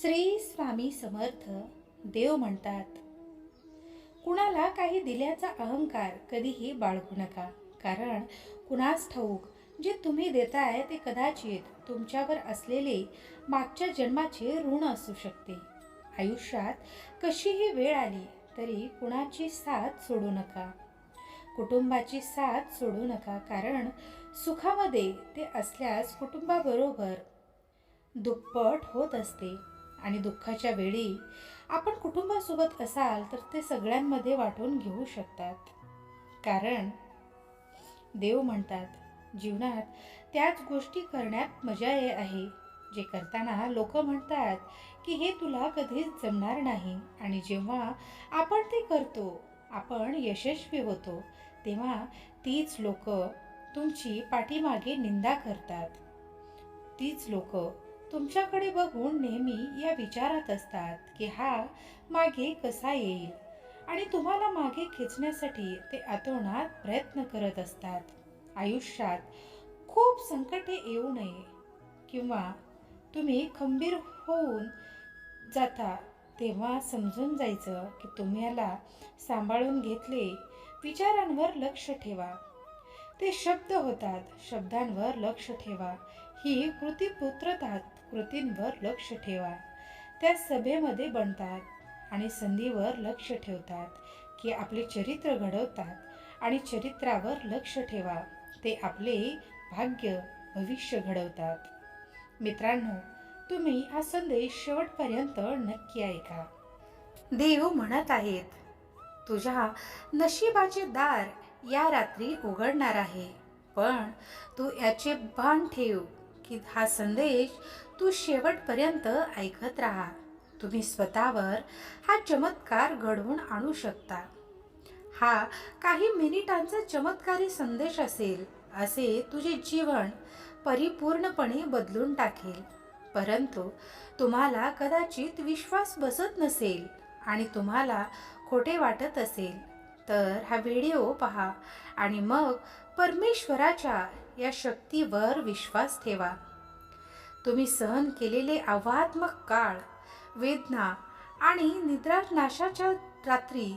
श्री स्वामी समर्थ देव म्हणतात. कुणाला काही दिल्याचा अहंकार कधीही बाळगू नका कारण कुणास ठाऊक जे तुम्ही देताय ते कदाचित तुमच्यावर असलेले मागच्या जन्माचे ऋण असू शकते. आयुष्यात कशीही वेळ आली तरी कुणाची साथ सोडू नका. कुटुंबाची साथ सोडू नका कारण सुखामध्ये ते असल्यास कुटुंबाबरोबर दुप्पट होत असते. आणि दुःखाच्या वेळी आपण कुटुंबासोबत असाल तर ते सगळ्यांमध्ये वाटून घेऊ शकतात. कारण देव म्हणतात जीवनात त्याच गोष्टी करण्यात मजा ये आहे. जे करताना लोक म्हणतात की हे तुला कधीच जमणार नाही आणि जेव्हा आपण ते करतो आपण यशस्वी होतो तेव्हा तीच लोक तुमची पाठीमागे निंदा करतात. तीच लोक तुमच्याकडे बघून नेहमी या विचारात असतात की हा मागे कसा येईल? आणि तुम्हाला मागे खेचण्यासाठी ते आतोनात प्रयत्न करत असतात. आयुष्यात खूप संकटे येऊ नये किंवा तुम्ही खंबीर होऊन जाता तेव्हा समजून जायचं की तुम्हाला सांभाळून घेतले विचारांवर लक्ष ठेवा. ते शब्द होतात. शब्दांवर लक्ष ठेवा. ही कृती पुत्रतात कृतींवर लक्ष ठेवा. त्या सभेमध्ये बनतात आणि संधीवर लक्ष ठेवतात की आपले चरित्र घडवतात आणि चरित्रावर लक्ष ठेवा. ते आपले भाग्य भविष्य घडवतात. मित्रांनो तुम्ही हा संदेश शेवटपर्यंत नक्की ऐका. देव म्हणत आहेत तुझ्या नशिबाचे दार या रात्री उघडणार आहे. पण तू याचे भान ठेव की हा संदेश तू शेवटपर्यंत ऐकत राहा. तुम्ही स्वतःवर हा चमत्कार घडवून आणू शकता. हा काही मिनिटांचा चमत्कारी संदेश असेल असे तुझे जीवन परिपूर्णपणे बदलून टाकेल. परंतु तुम्हाला कदाचित विश्वास बसत नसेल आणि तुम्हाला खोटे वाटत असेल. तर हा व्हिडिओ पहा आणि मग परमेश्वराच्या या शक्तीवर विश्वास ठेवा. तुम्ही सहन केलेले आव्हात्मक काळ वेदना आणि निद्रानाशाच्या रात्री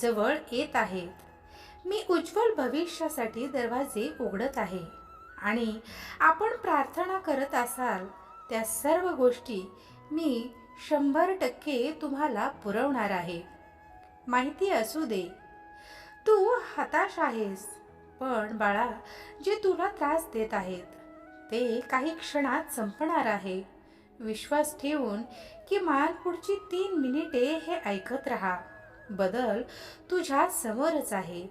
जवळ येत आहेत. मी उज्ज्वल भविष्यासाठी दरवाजे उघडत आहे आणि आपण प्रार्थना करत असाल त्या सर्व गोष्टी मी शंभर टक्के तुम्हाला पुरवणार आहे. माहिती असू दे. तू हताश आहेस पण बाळा जे तुला त्रास देत आहेत ते काही क्षणात संपणार आहे. विश्वास ठेवून किमान पुढची तीन मिनिटे हे ऐकत राहा. बदल तुझ्या समोरच आहे.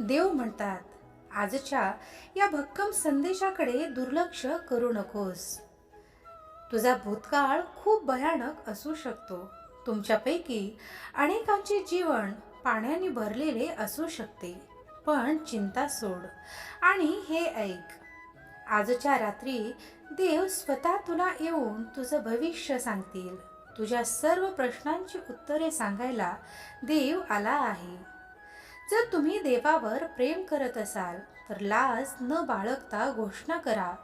देव म्हणतात आजच्या या भक्कम संदेशाकडे दुर्लक्ष करू नकोस. तुझा भूतकाळ खूप भयानक असू शकतो. तुमच्यापैकी अनेकांचे जीवन पाण्याने भरलेले असू शकते पण चिंता सोड. आणि हे ऐक आजच्या रात्री देव स्वतः तुला येऊन तुझं भविष्य सांगतील. तुझ्या सर्व प्रश्नांची उत्तरे सांगायला देव आला आहे. जर तुम्ही देवावर प्रेम करत असाल तर लाज न बाळगता घोषणा करा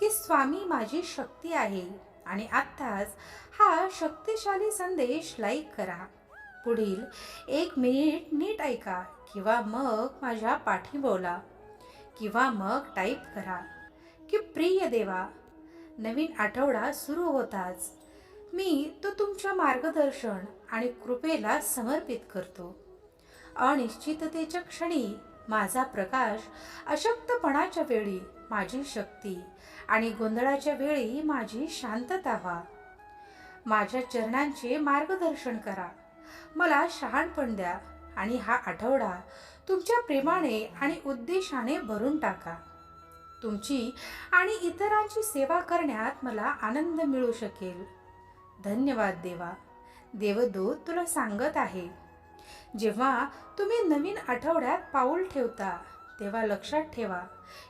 की स्वामी माझी शक्ती आहे आणि आत्ताच हा शक्तिशाली संदेश लाईक करा. पुढील एक मिनिट नीट ऐका किंवा मग माझ्या पाठी बोला किंवा मग टाईप करा. की प्रिय देवा नवीन आठवडा सुरू होताच. मी तो तुमच्या मार्गदर्शन आणि कृपेला समर्पित करतो. अनिश्चिततेच्या क्षणी माझा प्रकाश अशक्तपणाच्या वेळी माझी शक्ती आणि गोंधळाच्या वेळी माझी शांतता व्हा. माझ्या चरणांचे मार्गदर्शन करा. मला शहाणपण द्या आणि हा आठवडा तुमच्या प्रेमाने आणि उद्देशाने भरून टाका. तुमची आणि इतरांची सेवा करण्यात मला आनंद मिळू शकेल. धन्यवाद देवा. देवदूत तुला सांगत आहे. जेव्हा तुम्ही नवीन आठवड्यात पाऊल ठेवता तेव्हा लक्षात ठेवा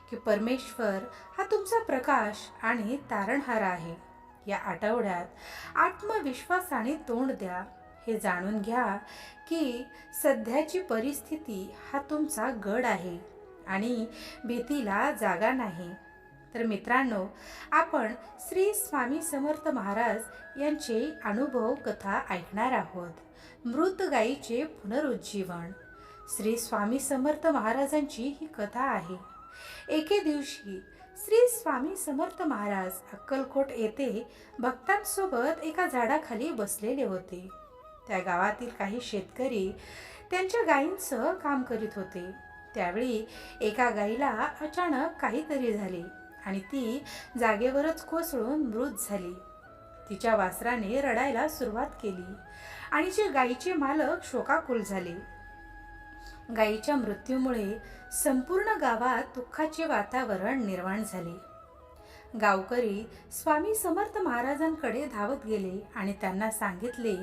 की परमेश्वर हा तुमचा प्रकाश आणि तारणहार आहे. या आठवड्यात आत्मविश्वासाने तोंड द्या. हे जाणून घ्या की सध्याची परिस्थिती हा तुमचा गड आहे आणि भीतीला जागा नाही. तर मित्रांनो आपण श्री स्वामी समर्थ महाराज यांचे अनुभव कथा ऐकणार आहोत. मृत गायीचे पुनरुज्जीवन. श्री स्वामी समर्थ महाराजांची ही कथा आहे. एके दिवशी श्री स्वामी समर्थ महाराज अक्कलकोट येथे भक्तांसोबत एका झाडाखाली बसलेले होते. त्या गावातील काही शेतकरी त्यांच्या गायींचं काम करीत होते. त्यावेळी एका गाईला अचानक काहीतरी झाले आणि ती जागेवरच कोसळून मृत झाली. तिच्या वासराने रडायला सुरुवात केली आणि जे गायीचे मालक शोकाकुल झाले. गायीच्या मृत्यूमुळे संपूर्ण गावात दुःखाचे वातावरण निर्माण झाले. गावकरी स्वामी समर्थ महाराजांकडे धावत गेले आणि त्यांना सांगितले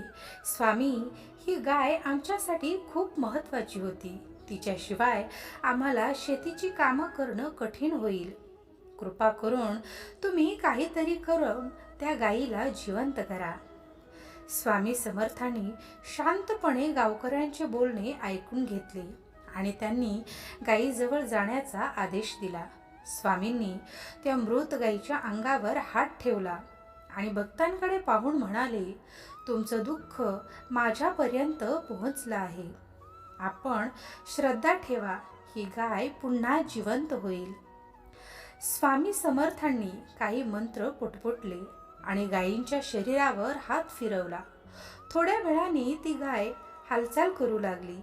स्वामी ही गाय आमच्यासाठी खूप महत्वाची होती. तिच्याशिवाय आम्हाला शेतीची कामं करणं कठीण होईल. कृपा करून तुम्ही काहीतरी करून त्या गायीला जिवंत करा. स्वामी समर्थांनी शांतपणे गावकऱ्यांचे बोलणे ऐकून घेतले आणि त्यांनी गायीजवळ जाण्याचा आदेश दिला. स्वामींनी त्या मृत गायीच्या अंगावर हात ठेवला आणि भक्तांकडे पाहून म्हणाले तुमचं दुःख माझ्यापर्यंत पोहोचलं आहे. आपण श्रद्धा ठेवा ही गाय पुन्हा जिवंत होईल. स्वामी समर्थांनी काही मंत्र पुटपुटले. आणि गायींच्या शरीरावर हात फिरवला. थोड्या वेळाने ती गाय हालचाल करू लागली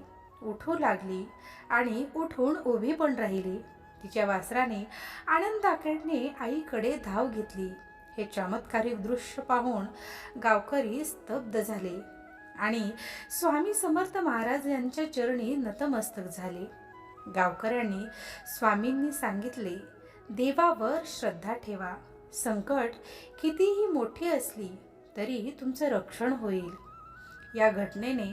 उठू लागली आणि उठून उभी पण राहिली. तिच्या वासराने आनंदाकडे आईकडे धाव घेतली. हे चमत्कारिक दृश्य पाहून गावकरी स्तब्ध झाले आणि स्वामी समर्थ महाराज यांच्या चरणी नतमस्तक झाले. गावकऱ्यांनी स्वामींनी सांगितले देवावर श्रद्धा ठेवा. संकट कितीही मोठी असली तरी तुमचं रक्षण होईल. या घटनेने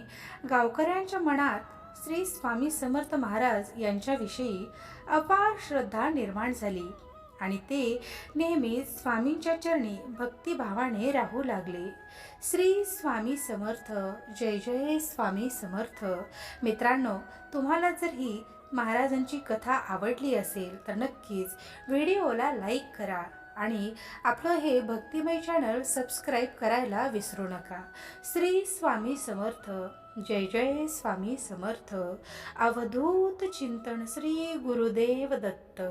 गावकऱ्यांच्या मनात श्री स्वामी समर्थ महाराज यांच्याविषयी अपार श्रद्धा निर्माण झाली आणि ते नेहमीच स्वामींच्या चरणी भक्तिभावाने राहू लागले. श्री स्वामी समर्थ जय जय स्वामी समर्थ. मित्रांनो तुम्हाला जर ही महाराजांची कथा आवडली असेल तर नक्कीच व्हिडिओला लाईक करा. आणि आपलं हे भक्तिमय चॅनल सबस्क्राईब करायला विसरू नका. श्री स्वामी समर्थ. जय जय स्वामी समर्थ. अवधूत चिंतन श्री गुरुदेव दत्त.